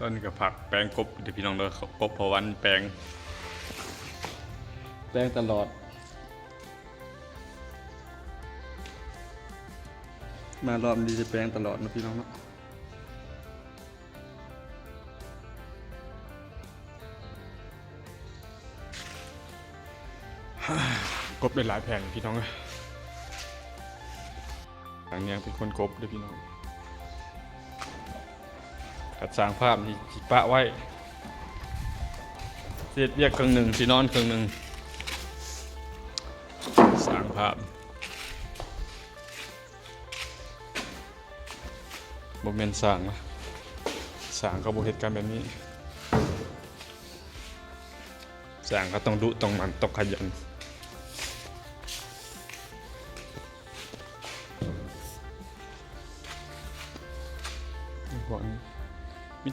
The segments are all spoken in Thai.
ต้นกับผักแปลงกบเดี๋ยวพี่น้องเด้อกบพอวันแปลง แปลงตลอด มารอบนี้จะแปลงตลอดนะพี่น้องเนาะกบได้หลายแผ่นพี่น้องเอ้ยหลังเนี้ยเป็นคนกบเด้อพี่น้อง กัดสร้างภาพที่ปะไว้เสียดเรียกครึ่งหนึ่งที่นอนครึ่งหนึ่งสร้างภาพบ่แม่นสร้างนะสร้างก็บ่เหตุการณ์แบบนี้สร้างก็ต้องดุต้องมันต้องขยัน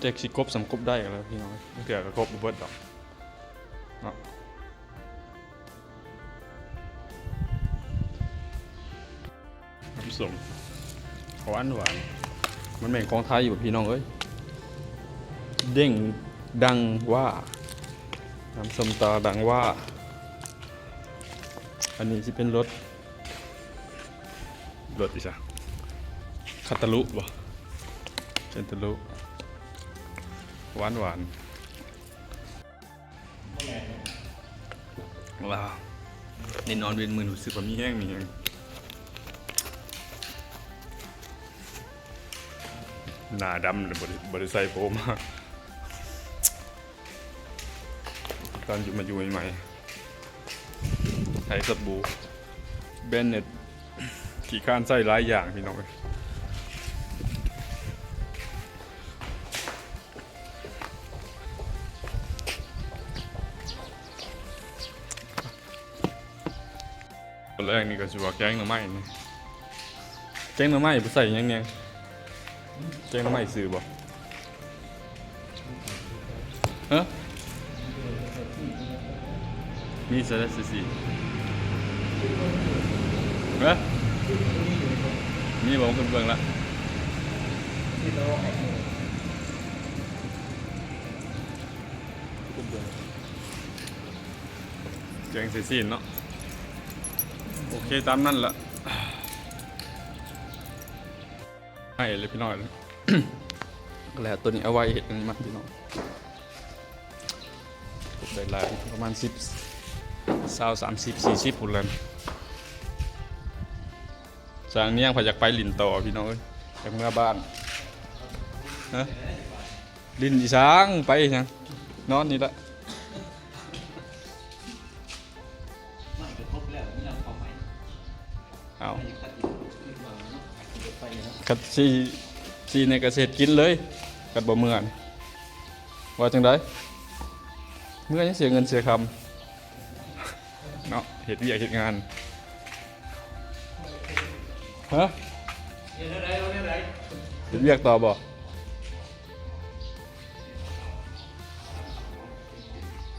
มีแต่สิกบสำกบได้กันแล้วพี่น้องไม่เกี่ยวกับกบบ่เบิดดอกเนาะน้ำส้มหวานหวานมันแม่งของไทยอยู่พี่น้องเอ้ยเด้งดังว่าน้ำส้มตาดังว่า อันนี้ที่เป็นรถรถอีจ้ะคาตาลุบ่เซนตาลุ หวานหวานว้าวนี่นอนเวียนมือรู้สึกว่ามีแห้งมีแห้งหน้าดำเลยบริบริใส่ผมาตอนอยู่มาอยู่ใหม่ๆใช้สบู่เบนเน็ตขี่ข้านใส่หลายอย่างพี่น้อง แรกนี่ก็สิว่าแกงหน่อไม้นี่แกงหน่อไม้บ่ใส่ยังเนี่ยแกงหน่อไม้ซื้อบ่ฮะมีสาระสิสิฮะมีบ่ผมเบิ่งละแกงส่ซีเนาะ ตามนั่นละให้เลยพี่น้อยแล้วตัวนี้เอาไว้เห็ดอันนี้มาพี่น้องตกได้ลายประมาณสิบสาวสามสิบสี่สิบปุ่นเลยสร้างเนี้ยงพอยากไปลินต่อพี่น้องอยจากเมื่อบ้านฮะลินอีช้างไปยังนอนนี่ละ กัดซีซีในเกษตรกินเลย กัดบ่เมื่อนว่าจังไดเมื่อยังเสียเงินเสียคำเนาะเหตุวิยาเหตุงานฮะเรียวอะไรเอาเนี่ยอะไรเหตุวิยากต่อบ่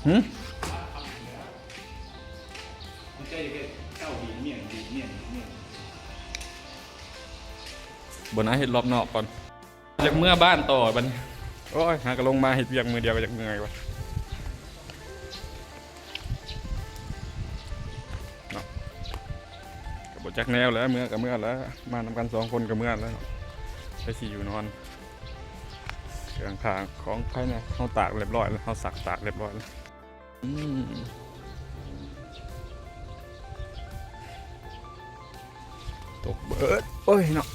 หึมั บนน้าเห็ดรอบนอกก่อนจากเมื่อบ้านต่อบันโอ้ยหากลงมาเห็ดเวียกมือเดียวก็จากเมื่อยวะเนาะกับบจักแนวแล้วเมื่อกับเมื่อแล้ว มานำกันสองคนกับเมื่อแล้วไปสี่อยู่นอนเครื่องขางของใครเนี่ยเขาตากเรียบร้อยแล้วเขาสักตากเรียบร้อยแล้วตกเบิดโอ้ยเนาะ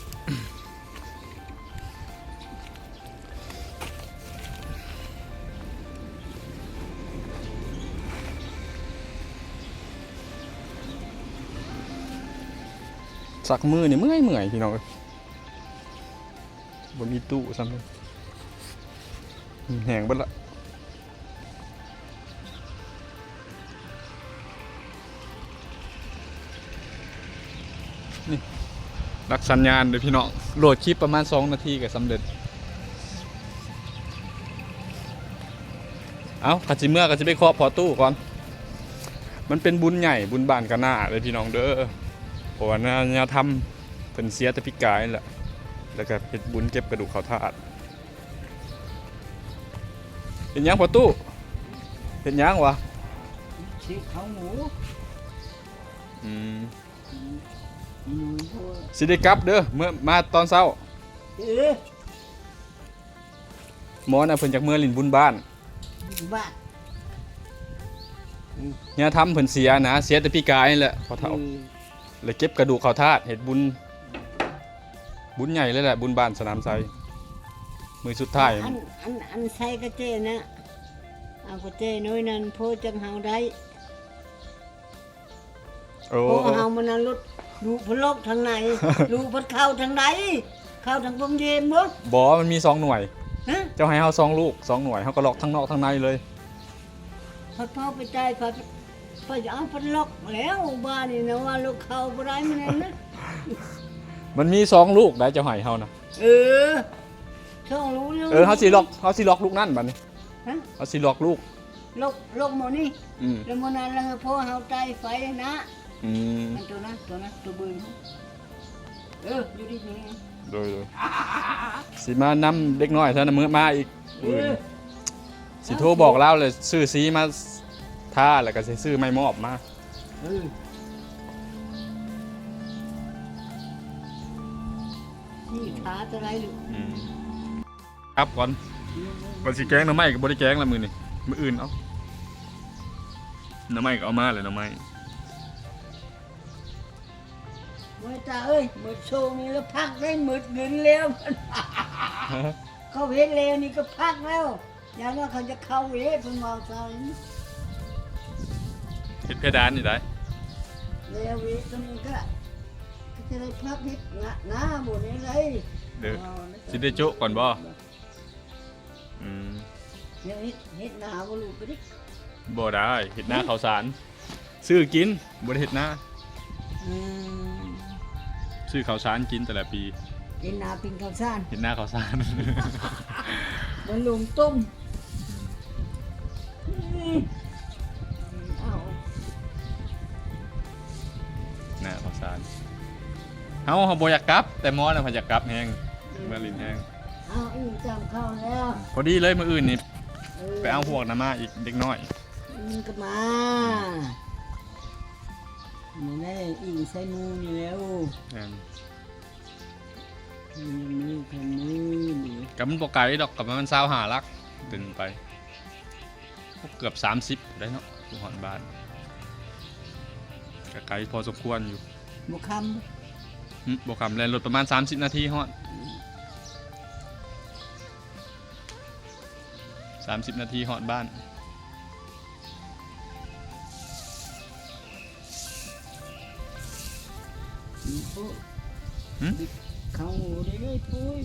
สักมือเนี่ยเมื่อยเมื่อยพี่น้องบนมีตู้ซ้ำเลยแหงบิดละนี่รักสัญญาณเลยพี่น้องโหลดคลิปประมาณ 2 นาทีก็สำเร็จ เอาขัจิเมื่อก็จะไปเคาะพอตู้ก่อน มันเป็นบุญใหญ่บุญบานกันหน้าเลยพี่น้องเด้อ เพราะว่าน่าจะทำเป็นเสียแต่พิกายนั่นแหละแล้วก็เฮ็ดบุญเก็บกระดูกเขาธาตุเห็นยังพอตู้เห็นยังวะชีเขาหมูอืมหมูพวกสิได้กลับเด้อเมื่อมาตอนเช้าเออหมอน่ะเพิ่นจากเมื่อลินบุญบ้านบ้าเนี่ยทำเพิ่นเสียนะเสียแต่พี่กายนี่แหละพอเฒ่า เลยเก็บกระดูกเขาธาตุเห็ดบุญ บุญใหญ่เลยแหละบุญบานสนามไซมือสุดท้ายอันอันอันใส่กระเจนะเอากระเจน้อยนั้นโพจังเฮาได้โอ้โพเฮามันนั้นลุดดูพลกทางไหนดูพัดเข้าทางไหนเข้าทางปมเย็นบ่บอมันมีสองหน่วยฮะเจ้าให้เฮาสองลูกสองหน่วยเฮาก็ล็อกทั้งนอกทั้งในเลยพัดพ่อไปใจพั ดพัดเอาพัดลอกแล้วบ้านนี่นะว่าลูกเข้าบ่ได้มันนั่นนะมันมีสองลูกได้เจ้าให้เฮานะเออช่องรู้รื่องเออเฮาสิล็อกเฮาสิล็อกลูกนั่นบัดนี้ฮะเฮาสิล็อกลูกลกลกหมดนี่อืมแล้วมันนั้นแล้วพ่อเฮาใจไฟนะอืมมันตัวนั้นตัวนั้นตัวเบึงเอออยู่ดีนี่โดยโดยสิมานำเด็กน้อยซะนะมื้อมาอีกเอมื้ออนี้สิโทรบอกเล่าเลยซื้อสีมา ท่าแล้วก็สิซื้อไม้มอบมาเออนี่ขาตัวไรลูกอืมครับก่อนก่อนสิแกงหน่อไม้ก็บ่ได้แกงละมื้อนี้มื้ออื่นเอาหน่อไม้ก็เอามาเลยหน่อไม้เมื่อตาเอ้ยมือโชว์นี่แล้วพักได้มืดเงินแล้วเขาเห็นแล้วนี่ก็พักแล้วอย่างว่าเขาจะเข้าเวทเพิ่งมองซอยเฮ็ดเพดานนี่ได้แล้วเวทตรงนี้ก็ก็จะได้พักเฮ็ดหน้าหน้าหมดนี่เลยเด้อสิได้โจ๊ะก่อนบ่อืมเฮ็ดเฮ็ดหน้าบ่ลูกไปดิบ่ได้เฮ็ดหน้าข้าวสารซื้อกินบ่ได้เฮ็ดหน้าอืมซื้อข้าวสารกินแต่ละปีเฮ็ดหน้าเป็นข้าวสารเฮ็ดหน้าข้าวสารมันลุงต้ม เฮาเฮาบ่อยากกลับ แต่หมอน่ะเพิ่นอยากกลับแฮงเมื่อลินแฮงเอาอีกจำเข้าแล้วพอดีเลยมื้ออื่นนี่ไปเอาพวกน้ำมาอีกเด็กน้อยมันก็มานี่แหละอีกใส่มือนี่แล้วอืมมือแผ่นมือนี่ก็มันบ่ไกลดอกกับมัน25ลักตึงไปเกือบ 30 ได้เนาะอยู่ฮอดบ้านก็ไกลพอสมควรอยู่บุคอืม บ่คำแล่นรถประมาณ 30 นาทีฮอด30 นาทีฮอดบ้านำนี่พวกหึเขาได้เลยพุ้ย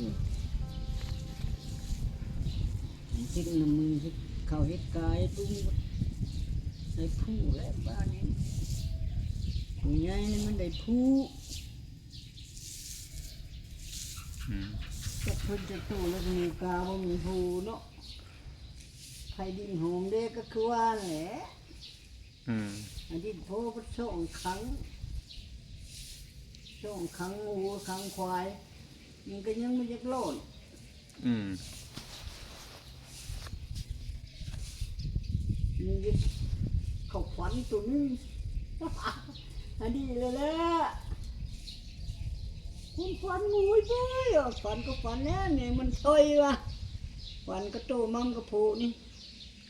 จิกน้ำมือเฮ็ดเขาเฮ็ดกายตุ้งได้ผู้และบ้านนี้ผู้ใหญ่นี่มันได้ผู้ อืม จะ เพิ่นจะตู้แล้วก็มีกาบ่มีผู้เนาะใครดินโหมเด็กก็คือว่าแหละอืมอันนี้โพก็ส่งครั้งส่งครั้งงูครั้งควาย มันก็ยังไม่ยักโลดอืมมันยึดเขาขวัญตัวนึงอันนี้เลยแหละ คุณฝันงูไปอะฝันก็ฝันแล้วเนี่ยมันซอยวะฝันก็โตมัมก็โผนี่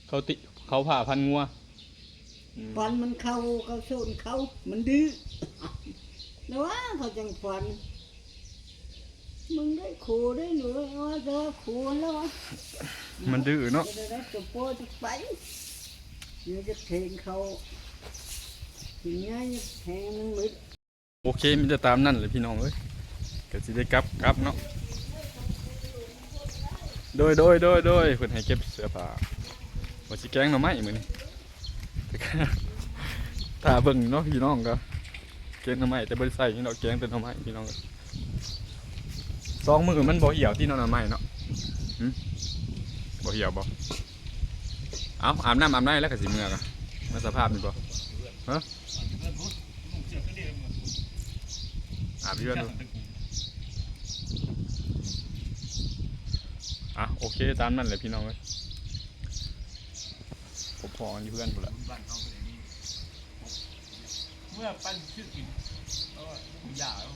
เขาติเขาผ่าพันงัวอืมฝันมันเข้าเขาโซนเขา มันดื้อแล้วว่าเขาจังฝัน มึงได้ขู่ได้หนูว่าจะว่าขู่แล้ววะมันดื้อเนาะจะได้ตัวโป้จะไปเดี๋ยวจะเทงเขาถึงง่ายจะแทงมันมืดโอเคมันจะตามนั่นเลยพี่น้องเอ้ย ก็สิได้กลับกลับเนาะโดยโดยโดยโดยเพิ่นให้เก็บเสื้อผ้าว่าสิแกงหน่อไม้มื้อนี้ถ้าเบิ่งเนาะพี่น้องก็แกงหน่อไม้แต่บ่ได้ใส่นี่เนาะแกงแต่หน่อไม้พี่น้องสองมื้อมันบ่เหี่ยวที่หน่อไม้เนาะหึบ่เหี่ยวบ่เอาอาบน้ำอาบในแล้วก็สิเมื่อกะมาสภาพนี่บ่ฮะอาบเพื่อนดู อะโอเคตามนั่นเลยพี่น้องเลยผมพอกันอยู่เพื่อนหมดละบุญบ้านเขาเป็นอย่างนี้เมื่อปั้นชื่อกินเออลูกยาแล้ว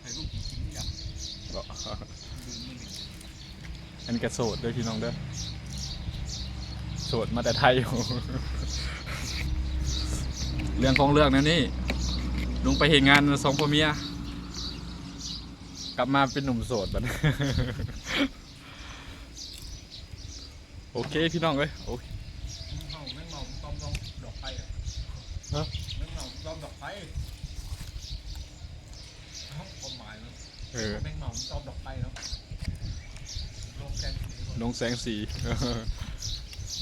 ให้ลูกกินกินยาก็ดึงไม่ดึงอันนี้ก็โสดเด้วยพี่น้องเด้อโสดมาแต่ไทยอยู่เรื่องของเรื่องนะนี่ลุงไปเห็นงานสองพ่อเมียกลับมาเป็นหนุ่มโสดบัดนี้ โอเคพี่น้องเอ้ยโอเคเมาแม่งเมาต้อมต้อมดอกไฟอะฮะแม่งเมาต้อมดอกไฟครับความหมายเนาะเออแม่งเมาต้อมดอกไฟเนาะโลกแกนสีลงแสงสี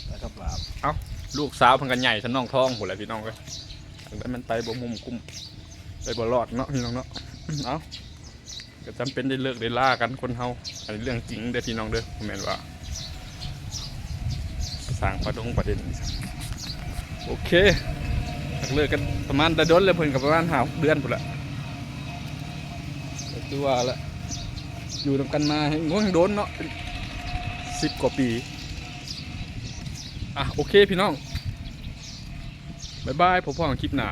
แล้วก็ปราบเอ้าลูกสาวเพันกันใหญ่ฉันน้องท้องหมดเลยพี่น้องเอ้ยทางนั้นมันไปบ่มุมกุ้มไปบ่รอดเนาะพี่น้องเนาะเอ้าก็จำเป็นได้เลิกได้ล่ากันคนเฮาอันนี้เรื่องจริงเด้อพี่น้องเด้อผมแม่นว่า สร้างประดงประเด็นโอเคเลิกกันประมาณระดนเลยเพิ่นกับประมาณหาเดือนพุ่นละก็คือว่าละอยู่นำกันมาให้งงโดนเนาะสิบกว่าปีอะโอเคพี่น้องบ๊ายบายผมพ่อกันคลิปหน้า